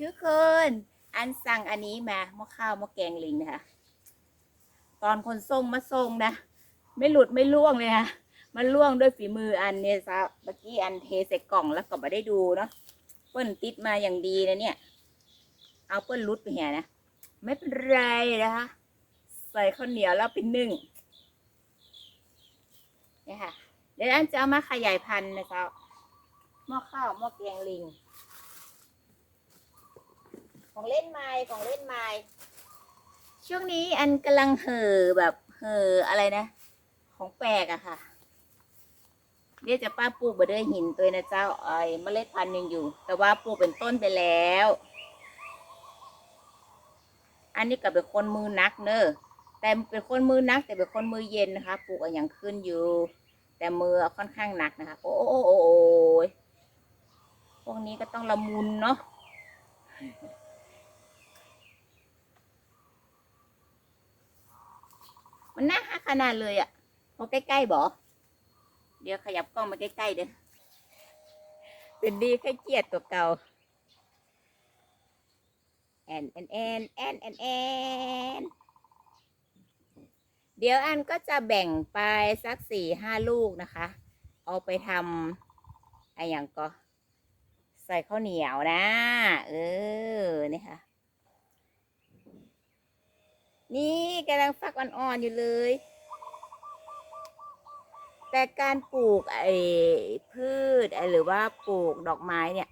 ทุกคน อันสั่งอันนี้มาหม้อข้าวหม้อแกงลิงนะคะ ตอนคนส่งมาส่งนะ ไม่หลุดไม่ล่วงเลยค่ะมันล่วงด้วยฝีมืออันเนี่ยซะเมื่อกี้อันเทใส่กล่องแล้วก็ไม่ได้ดูเนาะเปิ้ลติดมาอย่างดีนะเนี่ย เอาเปิ้ลรุดไปเหียนะ ไม่เป็นไรนะคะ ใส่ข้าวเหนียวแล้วเป็นนึ่งเนี่ยค่ะ เดี๋ยวอันจะเอามาขยายพันธุ์นะเจ้าหม้อข้าวหม้อแกงลิง ของเล่นไม้ของเล่นไม้ช่วงนี้อันกำลังเห่อแบบเห่ออะไรนะ ของแปลกอะค่ะเดี๋ยวจะป้าปลูกบเดือหินตัวนะเจ้าไอ้เมล็ดพันธุ์ยังอยู่ แต่ว่าปลูกเป็นต้นไปแล้ว อันนี้ก็เป็นคนมือนักเนอะแต่เป็นคนมือนัก แต่เป็นคนมือเย็นนะคะปลูกอย่างขึ้นอยู่ แต่มือค่อนข้างหนักนะคะ โอ้โอ้โอ้พวกนี้ก็ต้องละมุนเนาะ มันน่าฮักขนาดเลยอะ่ะพอใกล้ๆบอเดี๋ยวขยับกล้องมาใกล้ๆเด้อเป็นดีแค่เกียดตัวเก่าแอนแอนแอนแอนแอนแอนเดี๋ยวอันก็จะแบ่งไปสักสี่ห้าลูกนะคะ เอาไปทำไอ้อย่างก็ใส่ข้าวเหนียวนะ เออนี่ค่ะ นี่กำลังฟักอ่อนๆอยู่เลย แต่การปลูกไอ้พืชไอ้หรือว่าปลูกดอกไม้เนี่ย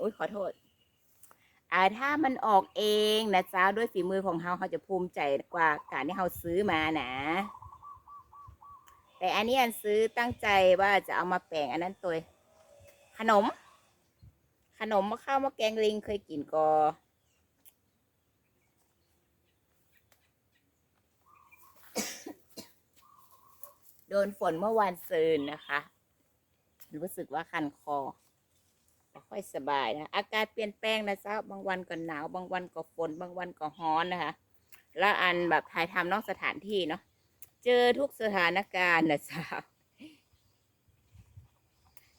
อุ้ยขอโทษอ่าถ้ามันออกเองนะจ๊ะด้วยฝีมือของเราเขาจะภูมิใจกว่าการที่เราซื้อมานะ แต่อันนี้อันซื้อตั้งใจว่าจะเอามาแปลงอันนั้นตัวขนม ขนมมะข้าวมะแกงลิงเคยกินก็ โดนฝนเมื่อวานซืนนะคะ รู้สึกว่าคันคอไม่ค่อยสบายนะอากาศเปลี่ยนแปลงนะเจ้าบางวันก็หนาวบางวันก็ฝนบางวันก็ร้อนนะคะ แล้วอันแบบถ่ายทำนอกสถานที่เนาะเจอทุกสถานการณ์นะเจ้า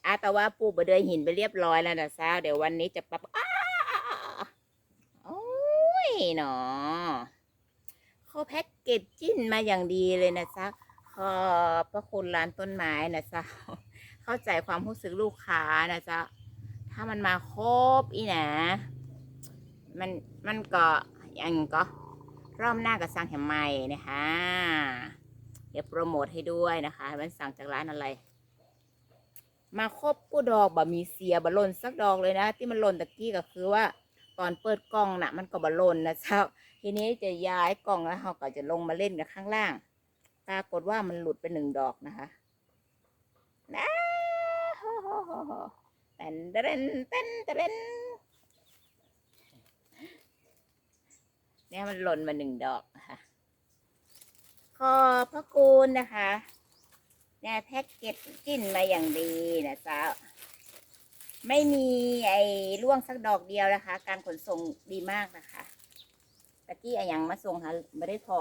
อาแต่ว่าปูบะเดยหินไปเรียบร้อยแล้วนะเจ้าเดี๋ยววันนี้จะปรับอ้าโอ้ยเนาะเขาแพ็กเกจจิ้นมาอย่างดีเลยนะเจ้า ขอบพระคุณร้านต้นไม้นะจ๊ะเข้าใจความรู้สึกลูกค้านะจ๊ะถ้ามันมาครบอีนะมันมันก็ยังก็รอบหน้าก็สั่งแหมใหม่นะคะ เดี๋ยวโปรโมทให้ด้วยนะคะ มันสั่งจากร้านอะไร มาครบกูดอกบะมีเสียบะล่นสักดอกเลยนะ ที่มันหล่นตะกี้ก็คือว่าตอนเปิดกล้องน่ะ มันก็บะล่นนะเจ้าทีนี้จะย้ายกล้องแล้วเราก็จะลงมาเล่นกับข้างล่าง ปรากฏว่ามันหลุดไปหนึ่งดอกนะคะนะโฮโฮโฮโฮเต้นเต้นเต้นเต้นเนี่ยมันหล่นมาหนึ่งดอกนะคะขอบพระคุณนะคะเนี่ยแพ็กเกจจิ้นมาอย่างดีนะจ๊ะไม่มีไอ้ร่วงสักดอกเดียวนะคะ การขนส่งดีมากนะคะตะกี้ไอ้ยังมาส่งค่ะไม่ได้พอ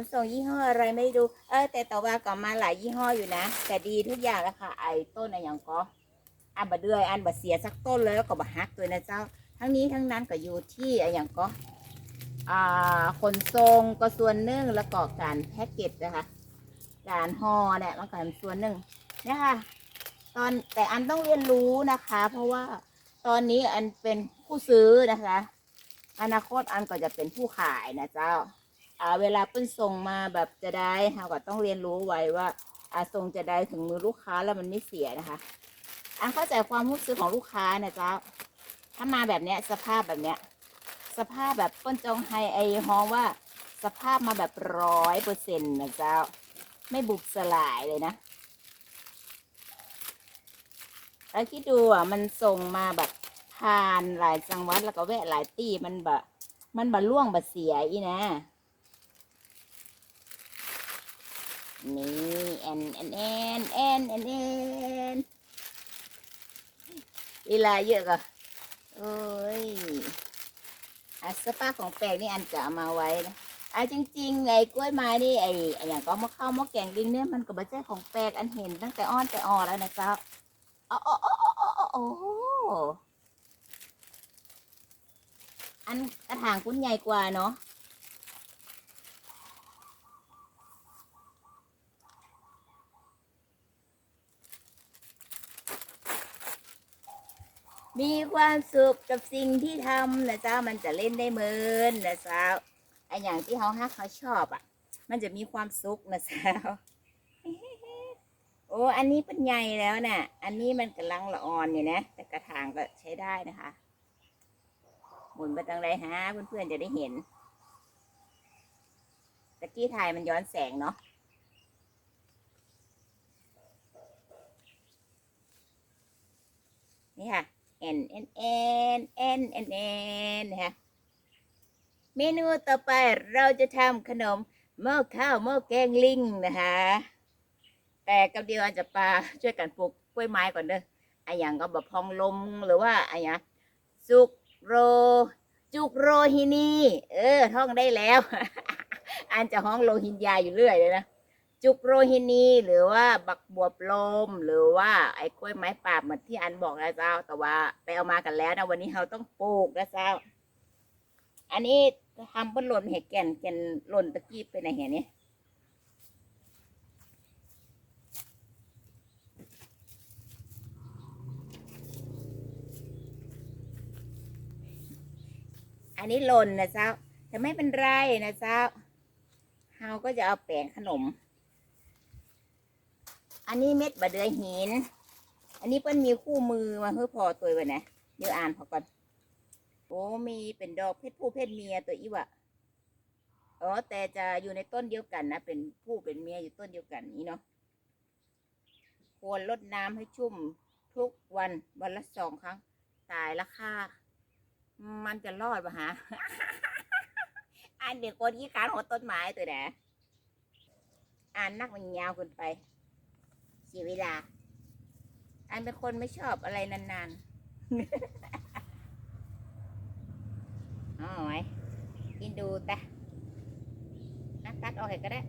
นส่งยี่ห้ออะไรไม่ดู เออแต่ต่อว่าก็มาหลายยี่ห้ออยู่นะ แต่ดีทุกอย่างแล้วค่ะ ไอ้ต้นอะไรอย่างก็อันบะเดือยอันบะเสียสักต้นเลยแล้วก็บะฮักตัวนะเจ้า ทั้งนี้ทั้งนั้นก็อยู่ที่ไอ้อย่างก็อ่าขนส่งก็ส่วนหนึ่งแล้วก็การแพ็กเกจนะคะ การห่อเนี่ยมันก็เป็นส่วนหนึ่งเนี่ยค่ะ ตอนแต่อันต้องเรียนรู้นะคะ เพราะว่าตอนนี้อันเป็นผู้ซื้อนะคะ อนาคตอันก็จะเป็นผู้ขายนะเจ้า อ่าเวลาเปิ้นส่งมาแบบจะได้เราก็ต้องเรียนรู้ไว้ว่าอ่าส่งจะได้ถึงมือลูกค้าแล้วมันไม่เสียนะคะอันเข้าใจความรู้สึกของลูกค้านะเจ้า ถ้ามาแบบเนี้ยสภาพแบบเนี้ย สภาพแบบเปิ้นจองไฮไอฮองว่าสภาพมาแบบร้อยเปอร์เซ็นต์นะเจ้า ไม่บุบสลายเลยนะแล้วคิดดูอะมันส่งมาแบบผ่านหลายจังหวัดแล้วก็แวะหลายตีมันแบบมันบะล่วงบะเสียอีนะ นี่แอนแอนแอนแอนแอนแอนเวลาเยอะก็โอ้ยอาสป้าของแปลกนี่อันจะเอามาไว้นะอะจริงๆไอ้กล้วยไม้นี่ไอ้อย่างก็มะเข้าวมะแกงลิงเนี่ยมันก็ไม่ใช่ของแปลกอันเห็นตั้งแต่อ้อนแต่ออแล้วนะเจ้าอ๋ออ๋ออ๋ออ๋ออ๋ออันกระถางคุณใหญ่กว่าเนาะ มีความสุขกับสิ่งที่ทำนะเจ้ามันจะเล่นได้เหมือนนะเจ้าไออย่างที่เขาฮักเขาชอบอะ มันจะมีความสุขนะเจ้าโอ้อันนี้เป็นใหญ่แล้วน่ะ อันนี้มันกำลังละอ่อนอยู่นะ แต่กระถางก็ใช้ได้นะคะหมุนไปทางไรฮะเพื่อนๆจะได้เห็นตะกี้ถ่ายมันย้อนแสงเนาะนี่ค่ะ n n n n n n นะคะเมนูต่อไปเราจะทำขนมหม้อข้าวหม้อแกงลิงนะคะแต่กับเดียวอาจจะปลาช่วยกันปลูกกล้วยไม้ก่อนเด้อไออย่างก็แบบพองลมหรือว่าไออย่างสุกโร จุกโรฮินีเออท่องได้แล้ว อันจะห้องโรฮินยาอยู่เรื่อยเลยนะ จุกโรฮินีหรือว่าบักบวบลม หรือว่าไอ้กล้วยไม้ป่าเหมือนที่อันบอกนะเจ้า แต่ว่าไปเอามากันแล้วนะวันนี้เราต้องปลูกนะเจ้า อันนี้ทำบนหล่นเห็ดแก่นแก่นหล่นตะกี้ไปไหนเห็นนี่อันนี้หล่นนะเจ้าแต่ไม่เป็นไรนะเจ้าเราก็จะเอาแป้งขนม อันนี้เม็ดบะเดือหิน อันนี้เปิ้นมีคู่มือมาเพื่อพอตัวไว้นะเดี๋ยวอ่านพอก่อนโอ้มีเป็นดอกเพศผู้เพศเมียตัวอีวะอ๋อแต่จะอยู่ในต้นเดียวกันนะเป็นผู้เป็นเมียอยู่ต้นเดียวกันนี้เนาะควรลดน้ำให้ชุ่มทุกวันวันละสองครั้ง ตายละค่ะ มันจะรอดปะฮะอ่านเด็กคนที่ขานหัวต้นไม้ตัวแหนอ่านนักมันยาวเกินไป สียเวลา อันเป็นคนไม่ชอบอะไรนานๆอ๋อไว้กินดูแต่นักตัดออกให้ก็ได้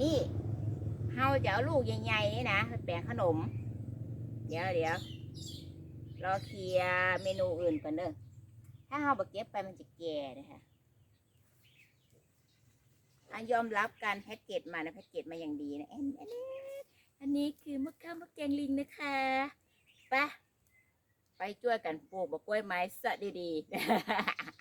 นี่เฮาจะเอาลูกใหญ่ๆนี่นะไปแปะขนม เดี๋ยวเดี๋ยวรอเคลียร์เมนูอื่นก่อนเด้อถ้าเฮาบเก็บไปมันจะแก่นะคะ อันยอมรับการแพ็กเกจมานะแพ็กเกจมาอย่างดีนะเอ็นเอ็นเอ็นอันนี้คือมะข้าวมะแกงลิงนะคะไปไปช่วยกันปลูกบะกล้วยไม้สะดีๆ